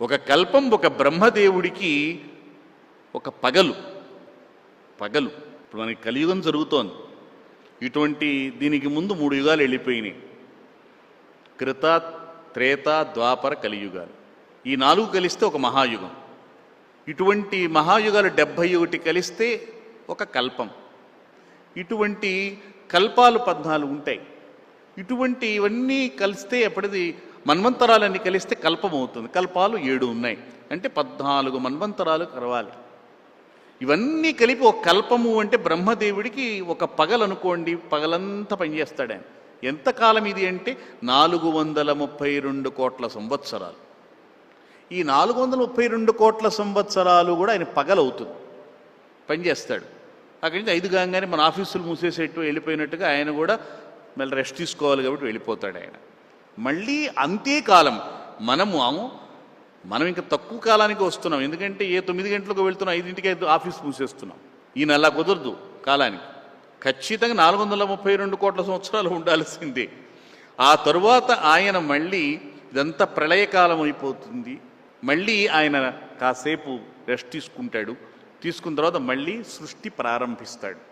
ఒక కల్పం ఒక బ్రహ్మదేవుడికి ఒక పగలు పగలు. ఇప్పుడు మనకి కలియుగం జరుగుతోంది. ఇటువంటి దీనికి ముందు మూడు యుగాలు వెళ్ళిపోయినాయి. కృత త్రేత ద్వాపర కలియుగాలు. ఈ నాలుగు కలిస్తే ఒక మహాయుగం. ఇటువంటి మహాయుగాలు డెబ్భై ఒకటి కలిస్తే ఒక కల్పం. ఇటువంటి కల్పాలు పద్నాలుగు ఉంటాయి. ఇటువంటి ఇవన్నీ కలిస్తే ఎప్పటిది మన్వంతరాలన్నీ కలిస్తే కల్పం అవుతుంది కల్పాలు ఏడు ఉన్నాయి. అంటే పద్నాలుగు మన్వంతరాలు కలవాలి. ఇవన్నీ కలిపి ఒక కల్పము అంటే బ్రహ్మదేవుడికి ఒక పగలనుకోండి పగలంతా పనిచేస్తాడు ఆయన. ఎంతకాలం ఇది అంటే నాలుగు వందల ముప్పై రెండు కోట్ల సంవత్సరాలు. ఈ నాలుగు వందల ముప్పై రెండు కోట్ల సంవత్సరాలు కూడా ఆయన పగలవుతుంది. పనిచేస్తాడు. అక్కడి నుంచి ఐదు కాగానే మన ఆఫీసులు మూసేసేట్టు వెళ్ళిపోయినట్టుగా ఆయన కూడా మళ్ళీ రెస్ట్ తీసుకోవాలి కాబట్టి వెళ్ళిపోతాడు ఆయన. మళ్ళీ అంతేకాలం మనము మనం ఇంకా తక్కువ కాలానికి వస్తున్నాం. ఎందుకంటే ఏ తొమ్మిది గంటలకు వెళ్తున్నాం ఐదింటికి ఐదు ఆఫీస్ మూసేస్తున్నాం. ఈ నెల కుదరదు కాలానికి. ఖచ్చితంగా నాలుగు వందల ముప్పై రెండు కోట్ల సంవత్సరాలు ఉండాల్సిందే. ఆ తరువాత ఆయన మళ్ళీ ఇదంతా ప్రళయకాలం అయిపోతుంది మళ్ళీ ఆయన కాసేపు రెస్ట్ తీసుకుంటాడు. తీసుకున్న తర్వాత మళ్ళీ సృష్టి ప్రారంభిస్తాడు.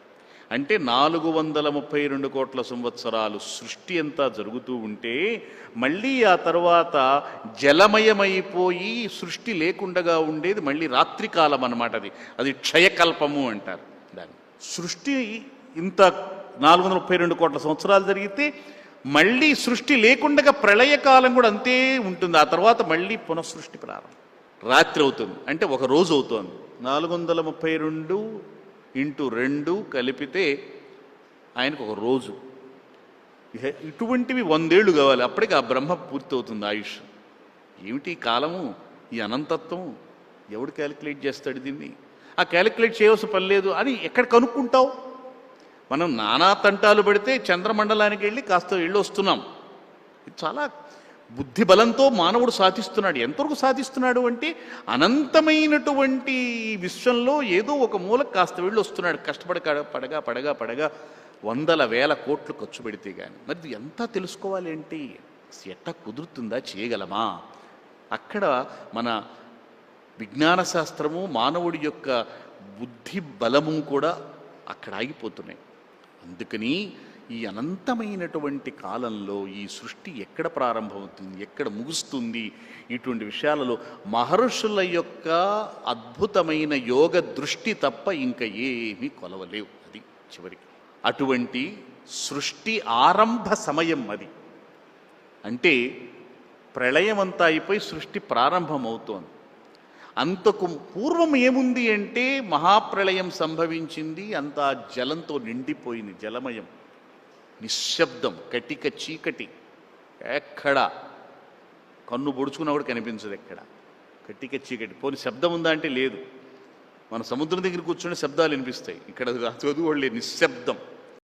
అంటే నాలుగు వందల ముప్పై రెండు కోట్ల సంవత్సరాలు సృష్టి అంతా జరుగుతూ ఉంటే మళ్ళీ ఆ తర్వాత జలమయమైపోయి సృష్టి లేకుండగా ఉండేది మళ్ళీ రాత్రికాలం అన్నమాట అది. అది క్షయకల్పము అంటారు దాన్ని. సృష్టి ఇంత నాలుగు వందల ముప్పై రెండు కోట్ల సంవత్సరాలు జరిగితే మళ్ళీ సృష్టి లేకుండగా ప్రళయకాలం కూడా అంతే ఉంటుంది. ఆ తర్వాత మళ్ళీ పునఃసృష్టి ప్రారంభం. రాత్రి అవుతుంది. అంటే ఒక రోజు అవుతుంది. నాలుగు వందల ముప్పై రెండు ఇంటూ రెండు కలిపితే ఆయనకు ఒక రోజు. ఇటువంటివి వందేళ్ళు కావాలి. అప్పటికి ఆ బ్రహ్మ పూర్తవుతుంది ఆయుష్. ఏమిటి కాలము? ఈ అనంతత్వం? ఎవడు క్యాలిక్యులేట్ చేస్తాడు దీన్ని? ఆ క్యాలిక్యులేట్ చేయవలసిన పని లేదు అని ఎక్కడ కనుక్కుంటావు? మనం నానా తంటాలు పడితే చంద్రమండలానికి వెళ్ళి కాస్త వెళ్ళి వస్తున్నాం ఇది చాలా బుద్ధి బలంతో మానవుడు సాధిస్తున్నాడు. ఎంతవరకు సాధిస్తున్నాడు అంటే అనంతమైనటువంటి విశ్వంలో ఏదో ఒక మూల కాస్త వెళ్ళి వస్తున్నాడు కష్టపడి పడగా పడగా పడగా వందల వేల కోట్లు ఖర్చు పెడితే కానీ మరి ఎంత తెలుసుకోవాలి ఏంటి ఎట్ట కుదురుతుందా చేయగలమా? అక్కడ మన విజ్ఞాన శాస్త్రము మానవుడి యొక్క బుద్ధి బలము కూడా అక్కడ ఆగిపోతున్నాయి. అందుకని ఈ అనంతమైనటువంటి కాలంలో ఈ సృష్టి ఎక్కడ ప్రారంభమవుతుంది ఎక్కడ ముగుస్తుంది? ఇటువంటి విషయాలలో మహర్షుల యొక్క అద్భుతమైన యోగ దృష్టి తప్ప ఇంకా ఏమీ కొలవలేవు అది చివరికి. అటువంటి సృష్టి ఆరంభ సమయం అది. అంటే ప్రళయం అంతా అయిపోయి సృష్టి ప్రారంభమవుతోంది. అంతకు పూర్వం ఏముంది అంటే మహాప్రళయం సంభవించింది అంతా జలంతో నిండిపోయింది జలమయం. నిశ్శబ్దం కటిక చీకటి ఎక్కడ? కన్ను పొడుచుకున్నా కూడా కనిపించదు ఎక్కడ? కటిక చీకటి. పోని శబ్దం ఉందా అంటే లేదు. మన సముద్రం దగ్గర కూర్చుని శబ్దాలు వినిపిస్తాయి. ఇక్కడ చదువు నిశ్శబ్దం.